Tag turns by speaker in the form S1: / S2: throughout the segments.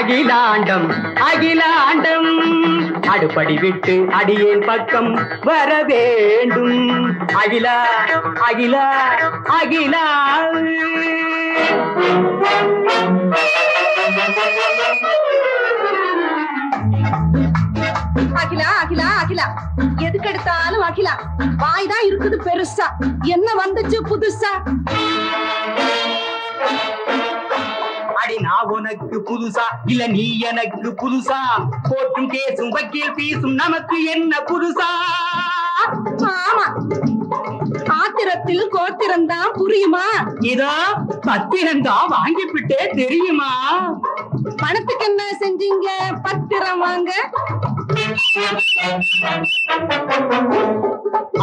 S1: அகிலாண்டம் அகிலாண்டம். அடுப்படி விட்டு அடியேன் பக்கம் வர வேண்டும். அகிலா அகிலா அகிலா.
S2: அகிலா அகிலா அகிலா. எதுக்கு எடுத்தாலும் அகிலா. வாய் தான் இருக்குது பெருசா. என்ன வந்துச்சு புதுசா?
S1: உனக்கு புதுசா? இல்ல நீ எனக்கு புதுசா? கோர்ட்டும் கேசும் வக்கீல் பீசும் நமக்கு என்ன புதுசா?
S2: ஆமா. ஆத்திரத்தில் கோத்திரம் தான் புரியுமா?
S1: இதோ பத்திரம் தான் வாங்கிவிட்டே தெரியுமா?
S2: பணத்துக்கு என்ன செஞ்சீங்க? பத்திரம் வாங்க.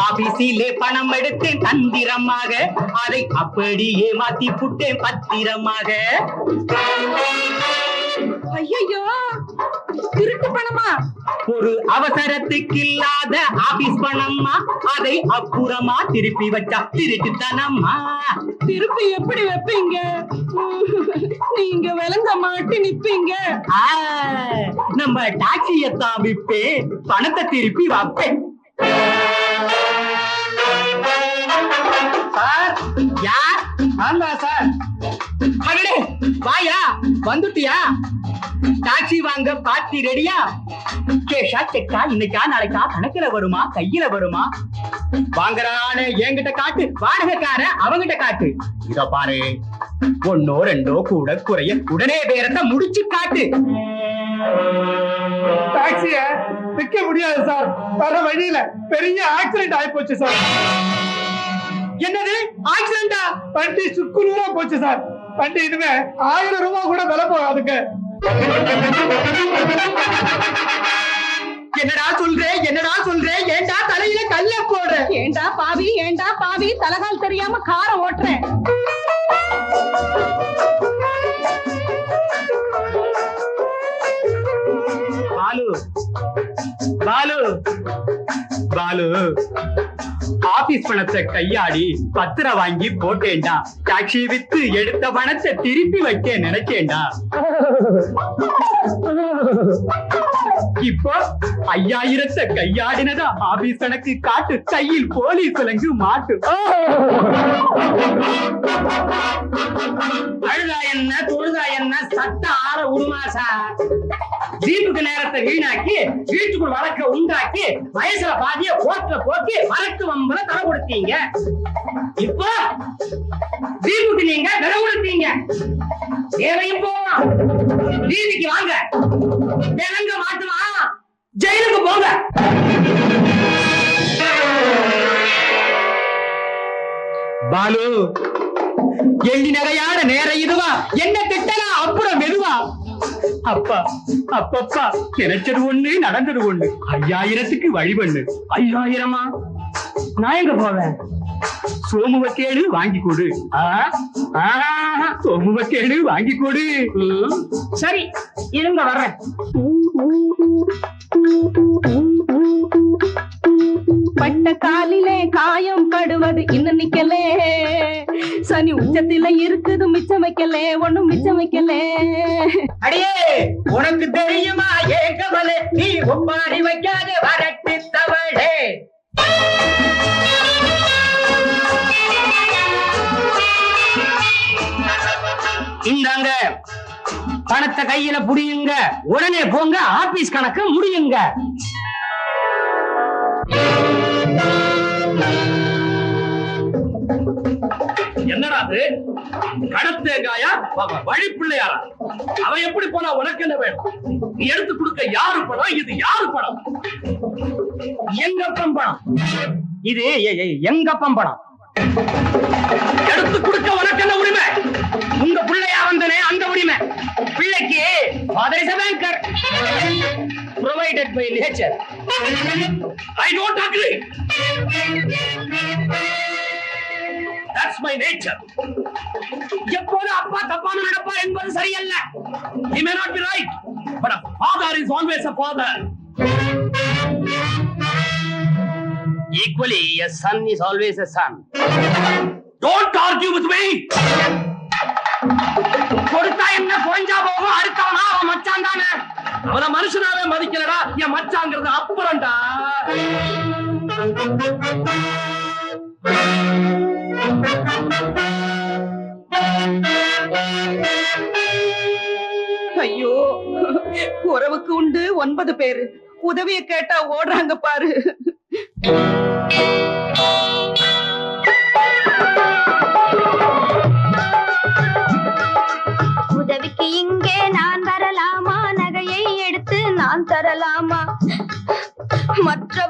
S1: ஆபீஸிலே பணம் எடுத்தேன் தந்திரமாக அதை அப்படியே மாத்தி புட்டேன் பத்திரமாக.
S2: ஐயோ திருட்டு பணமா?
S1: ஒரு அவசரத்துக்கு இல்லாத ஆபீஸ் பணம்மா அதை அப்புறமா திருப்பி வச்சா திருட்டுத்தனம்மா.
S2: திருப்பி எப்படி வைப்பீங்க? நீங்க விளங்க மாட்டி நிப்பீங்க.
S1: நம்ம டாக்ஸியை தான் விப்பேன் பணத்தை திருப்பி வைப்பேன். சார்? யார்? ஆமா சார். மகளே வாயா வந்துட்டியா? டாக்ஸி வாங்க பார்ட்டி ரெடியா? கேஷா செக்கா இன்னைக்கா நாளைக்கா கணக்குல வருமா கையில வருமா? வாங்குறானே என்கிட்ட காட்டு. வாடகைக்கார அவங்கிட்ட காட்டு. இத பாரு. ஒன்னோ ரெண்டோ கூட குறைய உடனே பேரத்தை முடிச்சு காட்டு.
S3: டாக்ஸிய விற்க முடியாது சார். வர வழியில பெரிய ஆக்சிடென்ட் ஆகி போச்சு சார்.
S1: என்னது? ஆக்சிடென்டா?
S3: வண்டி சுக்குநூறா போச்சு சார். வண்டி இனிமே ஆயிரம் ரூபாய் கூட விலை போகாதுங்க
S1: என்னடா சொல்ற? என்னடா சொல்ற? ஏன்டா தலையில கல்ல போடுற?
S2: ஏண்டா பாவி? ஏண்டா பாவி? தலகால் தெரியாம காரை ஓட்டுறேன்
S1: பாலு. பாலு. பாலு. ஆபீஸ் பணத்தை கையாடி பத்திரம் வாங்கி போட்டேன்டா. டாக்ஸி வித்து எடுத்த பணத்தை திருப்பி வைக்க நினைச்சேன்டா. இப்போ ஐயாயிரத்தை கையாடினதா. ஆபீஸ் கணக்கு காட்டு கையில் போலீஸ் விலங்கு மாட்டு. அழுதா என்ன தொழுதா என்ன சட்ட ஆற உருமா சார் ஜீப்புக்கு நேரத்தை வீணாக்கி வீட்டுக்குள் வழக்க உண்டாக்கி வயசுல பாதிய போட்டுல போட்டு வழக்கு வம்புல தலை கொடுத்தீங்க. இப்போ ஜீப்புக்கு நீங்க விலை கொடுத்தீங்க. தேவையும் போவான் வீதிக்கு வாங்க. ஜனங்க மாட்டுமா? ஜெயிலுக்கு போங்க. பாலு எள்ளி நகையாட நேர இதுவா? என்ன திட்டலாம் அப்புறம் மெதுவா? அப்பா அப்பப்பா நினைச்சது ஒண்ணு நடந்தது ஒண்ணு. ஐயாயிரத்துக்கு வழி பண்ணு ஐயாயிரமா? நான் எங்க போவேன்? சோமுவ கேடு வாங்கி கொடு. சோமுவ கேடு வாங்கி கொடு. சரி இருங்க வர்றேன்.
S2: பட்ட காலிலே காயம் படுவது இன்னும் நிக்கலே. சனி உச்சத்தில இருக்குது மிச்சம் வைக்கலே ஒண்ணும் மிச்சம் வைக்கலே.
S1: அடியே உனக்கு தெரியுமா ஏன் கவலை? நீ ஒப்பாரி வைக்காத வரட்டு தவளே இந்தாங்க. பணத்தை கையில புடியுங்க. உடனே போங்க ஆபீஸ் கணக்கு முடியுங்க.
S3: என்னடா அது? கடத்தேங்காயா வழி பிள்ளையாரா? அவன் எப்படி போனா உனக்கு என்ன வேணும்? நீ எடுத்து கொடுக்க யாரு படம் இது யாரு படம்
S1: எங்கப்பம் படம் இது எங்க எ- எங்கப்பம்
S3: எடுத்து கொடுக்க உனக்கு என்ன உரிமை?
S1: உங்க பிள்ளை வந்தனே அந்த உரிமை. பிள்ளைக்கு father is banker provided by nature
S3: I don't agree that's my nature
S1: எப்போது அப்பா தப்பான நடப்பார் என்பது சரியல்ல.
S3: He may not be right, but a father is always a father.
S1: Equally a son is always a son
S3: Don't argue with me.
S1: கொடுத்தா என்ன குறைஞ்சா போகும்? அடுத்தவனா அவன் மச்சா
S3: அவன மனுஷனாவே மதிக்கலடா. என் மச்சாங்கிறது அப்புறம்டா.
S2: ஐயோ உறவுக்கு உண்டு ஒன்பது பேரு. உதவியை கேட்டா ஓடுறாங்க பாரு.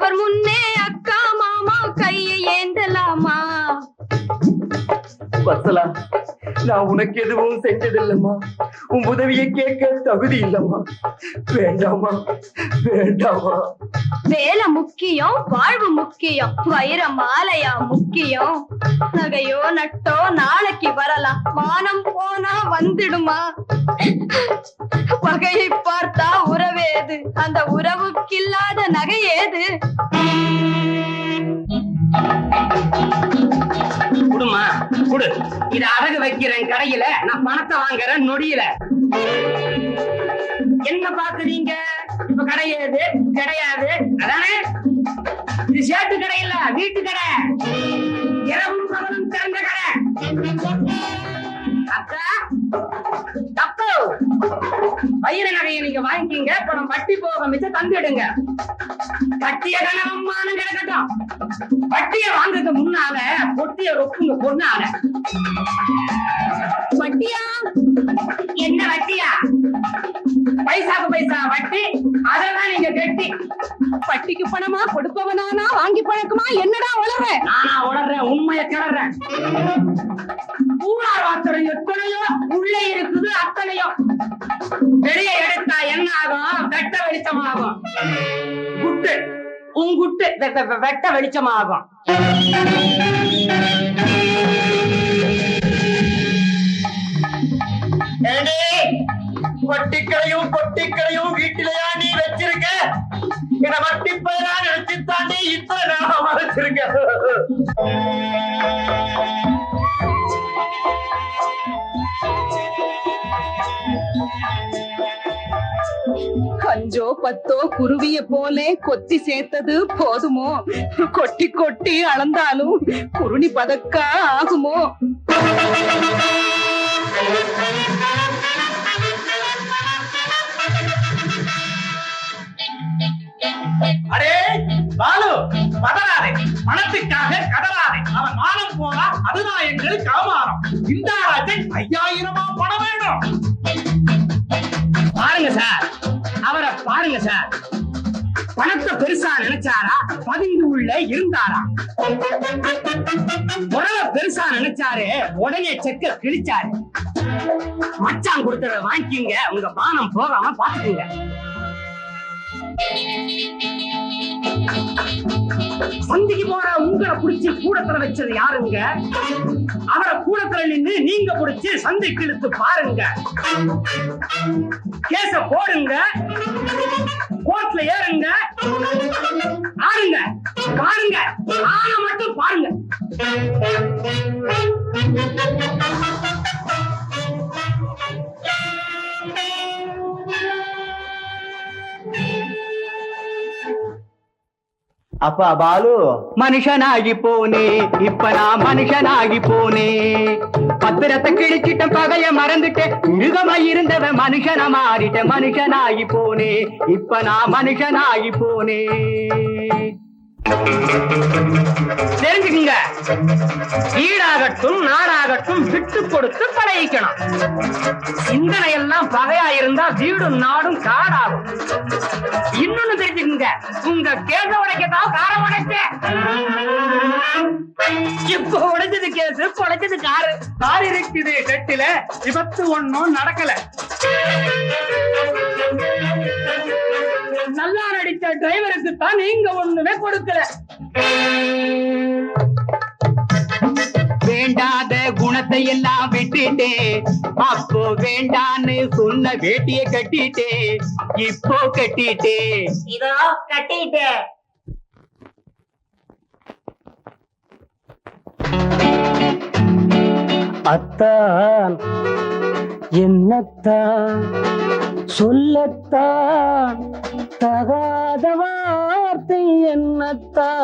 S4: மற்றவர் முன்னே அக்கா மாமா கையை ஏந்தலாமா?
S5: வசலா நான் உனக்கு எதுவும் செஞ்சதில்லம்மா. உன் உதவியை கேட்க தகுதி இல்லம்மா. வேண்டாமா வேண்டாமா
S4: வேலை முக்கியம் வாழ்வு முக்கியம் வைர மாலையா முக்கியம். நகையோ நட்டோ நாளைக்கு வரலாம். மானம் போனா வந்துடுமா?
S5: இத அடகு வைக்கிறேன் கடையில நான் பணத்தை வாங்குறேன் நொடியில. என்ன பாக்குறீங்க இப்ப கிடையாது கிடையாது. அதானே? இது சேட்டு கடை இல்ல வீட்டு கடை. வைர நகையை நீங்க வாங்கிக்கீங்க பணம் வட்டி போக மிச்சம் தந்துடுங்க. கட்டிய கனவம்மானு கிடக்கட்டும். வட்டிய வாங்குறதுக்கு முன்னால பொட்டிய ரொக்குங்க பொண்ணால. வட்டியா? என்ன வட்டியா? பைசாக்கு பைசா வட்டி. அதெல்லாம் நீங்க கட்டி.
S2: பட்டிக்கு பணமா கொடுப்பவனானா வாங்கி பழக்கமா? என்னடா உளற?
S5: நானா உணர்றேன் உண்மையை கிளறேன் ஊரார் வார்த்தை எத்தனையோ உள்ளே இருக்குது அத்தனையோ. வெளியே எடுத்தா என்ன ஆகும் வெட்ட வெளிச்சமாகும். குட்டு. உங்குட்டு வெட்ட வெளிச்சமாகும். பொட்டிக்கடையும் பொட்டிக்கடையும் வீட்டிலையா நீ வச்சிருக்க? இதை வட்டி பயிரா நினைச்சு தாண்டி இத்தனை நேரம் வரைச்சிருக்க
S2: அஞ்சோ பத்தோ குருவிய போலே கொத்தி சேர்த்தது போதுமோ கொட்டி கொட்டி அளந்தாலும் குருணி பதக்கா ஆகுமோ
S3: அடே பாலு பதறாதே பணத்துக்காக கதறாதே அவன் மானம் போனா அதுதான் எங்களுக்கு அவமானம் இந்த ராஜன் ஐயாயிரமா பணம் வேணும்
S5: பாருங்க சார் பாருங்க சார். பணத்தை பெருசா நினைச்சாரா? பதுங்கி உள்ள இருந்தாரா? உறவை பெருசா நினைச்சாரு. உடனே செக்க கிழிச்சாரு மச்சான் கொடுத்தத வாங்கிக்கிங்க. உங்க மானம் போகாம பாத்துக்கோங்க சந்திக்கு போற உங்களை புடிச்சு கூடத்துல வச்சது யாருங்க? அவரை கூடத்துல நின்னு நீங்க புடிச்சு சந்தைக்கு இழுத்து பாருங்க. கேச போடுங்க. கோர்ட்ல ஏறுங்க. ஆடுங்க. பாருங்க ஆன மட்டும் பாருங்க.
S1: அப்பா பாலு
S5: மனுஷனாகி போனே இப்ப நான் மனுஷனாகி போனே பத்திரத்தை கிழிச்சிட்ட பகைய மறந்துட்டேன் மிருகமா இருந்தவன் மனுஷனா மாறிட்ட மனுஷனாகி போனே இப்ப நான் மனுஷனாகி போனே தெரிஞ்சுக்குங்க. வீடாகட்டும் நாடாகட்டும் விட்டு கொடுத்து பழகிக்கணும். சிந்தனை எல்லாம் பகையா இருந்தா வீடும் நாடும் காடாகும். இன்னொன்னு தெரிஞ்சுக்குங்க. உங்க கேச உடைக்கதான் காரம் உடைச்ச இப்ப உடைச்சது கேசு பொழைச்சது காரு. கார் இருக்குது கட்டில. விபத்து ஒன்னும் நடக்கல. நடிச்ச டிரைவருக்கு தான் நீங்க ஒண்ணுமே கொடுக்கல. வேண்டாத குணத்தை எல்லாம் விட்டுட்டே அப்போ வேண்டான்னு சொன்ன வேட்டிய கட்டிட்டே இப்போ கட்டிட்டே.
S4: இதோ கட்டிட்டே.
S5: அத்தான் என்னத்தான்
S6: சொல்லத்தான் தகாத வார்த்தை என்னத்தான்